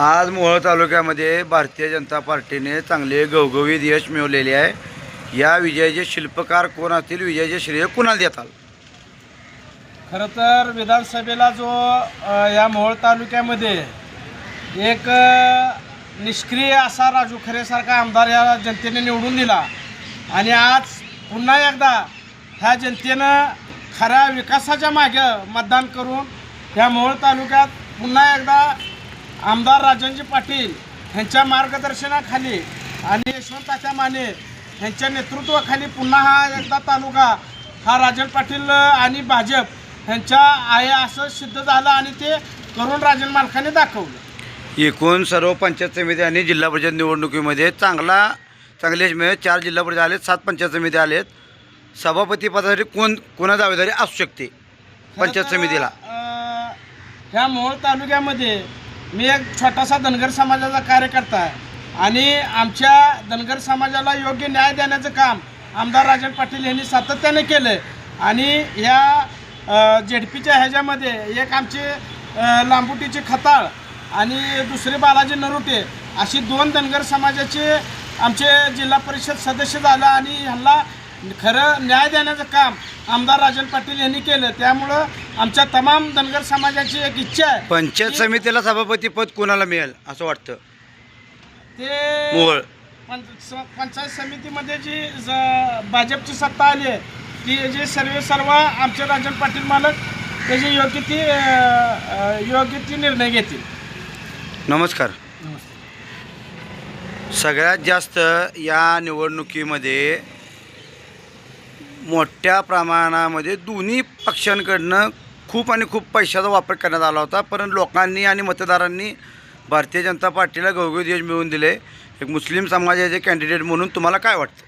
आज मोहोळ तालुक्यामध्ये भारतीय जनता पार्टीने चांगले गवगवीत यश मिळवलेले आहे. या विजयाचे शिल्पकार कोण असतील? विजयाचे श्रेय कुणाला देताल खरं तर विधानसभेला जो अ, या मोहोळ तालुक्यामध्ये एक अ, निष्क्रिय असा राजू खरेसारखा आमदार या जनतेने निवडून दिला. आणि आज पुन्हा एकदा ह्या जनतेनं खऱ्या विकासाच्या मागे मतदान करून या मोहोळ तालुक्यात पुन्हा एकदा आमदार राजनजी पाटील यांच्या मार्गदर्शनाखाली आणि यशवंत तात्या माने यांच्या नेतृत्वाखाली पुन्हा हा एकदा तालुका हा राजन पाटील आणि भाजप यांच्या आहे असं सिद्ध झालं आणि ते करून राजन मालकाने दाखवलं. एकूण सर्व पंचायत समिती आणि जिल्हा परिषद निवडणुकीमध्ये चांगला चांगले मिळेल. चार जिल्हा परिषद आलेत सात पंचायत समिती आलेत. सभापती पदासाठी कोण कोणा दावेदारी असू शकते? पंचायत समितीला. ह्या मोहोळ तालुक्यामध्ये मी एक छोटासा धनगर समाजाचा कार्यकर्ता आहे. आणि आमच्या धनगर समाजाला योग्य न्याय देण्याचं काम आमदार राजन पाटील यांनी सातत्याने केलं आणि या जेडपीच्या ह्याच्यामध्ये एक आमचे अं, लांबुटीचे खताळ आणि दुसरे बालाजी नरुटे अशी दोन धनगर समाजाचे आमचे जिल्हा परिषद सदस्य झालं आणि ह्यांना खरं न्याय देण्याचं काम आमदार राजन पाटील यांनी केलं. त्यामुळं आमच्या तमाम धनगर समाजाची एक इच्छा आहे पंचायत समितीला सभापती पद कोणाला मिळेल असं वाटतं? ते मोहोळ. पंच- स- पंचायत समितीमध्ये जी ज- भाजपची सत्ता आली आहे ती जे सर्व सर्व आमचे राजन पाटील मालक त्याची योग्य ती अं, अं, योग्य ती निर्णय घेतील. नमस्कार. सगळ्यात जास्त या निवडणुकीमध्ये मोठ्या प्रमाणामध्ये दोन्ही पक्षांकडनं खूप आणि खूप पैशाचा वापर करण्यात आला होता. परंतु लोकांनी आणि मतदारांनी भारतीय जनता पार्टीला गवगवीत यश मिळवून दिले. एक मुस्लिम समाजाचे कॅन्डिडेट म्हणून तुम्हाला काय वाटतं?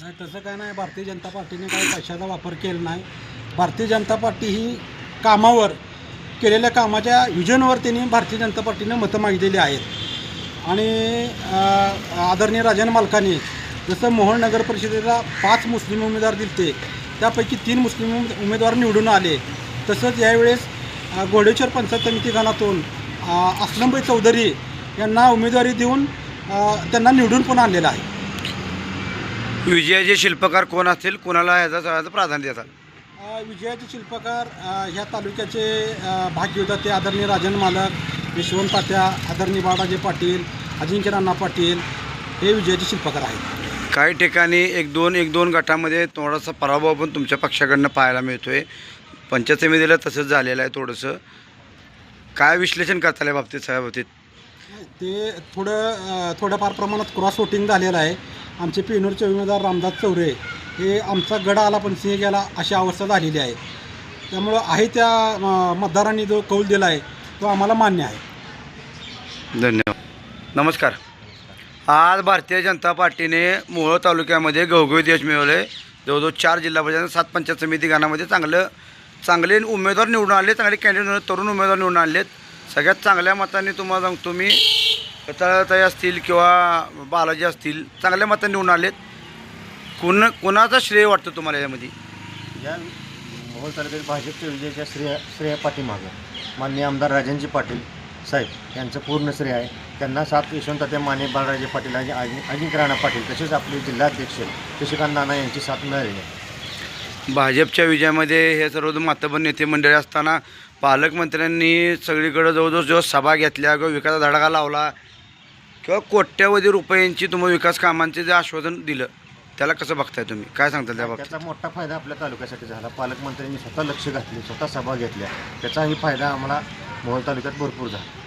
नाही तसं काय नाही. भारतीय जनता पार्टीने काही पैशाचा वापर केला नाही. भारतीय जनता पार्टी ही कामावर केलेल्या कामाच्या विजनवर त्यांनी भारतीय जनता पार्टीने मतं मागितलेली आहेत. आणि आदरणीय राजन मालकांनी जसं मोहोळ नगर परिषदेला पाच मुस्लिम उमेदवार दिलते त्यापैकी तीन मुस्लिम उमे- उमेदवार निवडून आले. तसंच यावेळेस घोडेश्वर पंचायत समिती गणातून अ, अस्लमभाई चौधरी यांना उमेदवारी देऊन त्यांना निवडून पण आणलेलं आहे. विजयाचे शिल्पकार कोण असतील? कोणाला ह्याचा सगळ्याचं प्राधान्य देतात? विजयाचे शिल्पकार ह्या तालुक्याचे अ, भाग्यविधाते आदरणीय राजन मालक यशवंत तात्या आदरणीय बाळाजी पाटील अजिंक्य नाना पाटील हे विजयाचे शिल्पकार आहेत. काही ठिकाणी एक दोन एक दोन गटामध्ये थोडासा पराभव पण तुमच्या पक्षाकडनं पाहायला मिळतोय. पंचायत समितीला तसंच झालेलं आहे थोडंसं. काय विश्लेषण करता या बाबतीत सगळ्या बाबतीत? ते थोडं थोड्याफार प्रमाणात क्रॉस वोटिंग झालेलं आहे. आमचे पेनूरचे उमेदवार रामदास चौरे हे आमचा गडा आला पण सिंह गेला अशी अवस्था झालेली आहे. त्यामुळं आहे त्या मतदारांनी जो कौल दिला आहे तो आम्हाला मान्य आहे. धन्यवाद. नमस्कार. आज भारतीय जनता पार्टीने मोहोळ तालुक्यामध्ये घवघवीत यश मिळवले जवळजवळ चार जिल्हा परिषद सात पंचायत समिती गाण्यामध्ये चांगलं चांगले उमेदवार निवडून आले चांगले कॅन्डिडेट तरुण उमेदवार निवडून आणलेत सगळ्यात चांगल्या मताने तुम्हाला सांगतो मी तळताई असतील किंवा बालाजी असतील चांगल्या मतांनी निवडून आलेत. कुण कुणाचा श्रेय वाटतो तुम्हाला यामध्ये? या मोहोळ तालुक्यात भाजपच्या विजयाच्या श्रेय श्रेय पाठीमागं. माननीय आमदार राजनजी पाटील. साहेब यांचं पूर्ण श्रेय आहे. त्यांना सात यशवंत माने बाळराजे पाटील आणि अजि- अजिंक्य राणा पाटील तसेच आपले जिल्हाध्यक्ष शशिकांत नाना यांची साथ मिळालेली आहे. भाजपच्या विजयामध्ये हे सर्व मातबर नेते मंडळी असताना पालकमंत्र्यांनी सगळीकडे जवळजवळ जेव्हा सभा घेतल्या किंवा विकासाचा धडाका लावला किंवा कोट्यवधी रुपयांची तुम्ही विकास कामांचे जे आश्वासन दिलं त्याला कसं बघताय तुम्ही? काय सांगता त्या त्याचा मोठा फायदा आपल्या तालुक्यासाठी झाला. पालकमंत्र्यांनी स्वतः लक्ष घातले स्वतः सभा घेतल्या. त्याचाही फायदा आम्हाला मोहोळ तालुक्यात भरपूर झाला.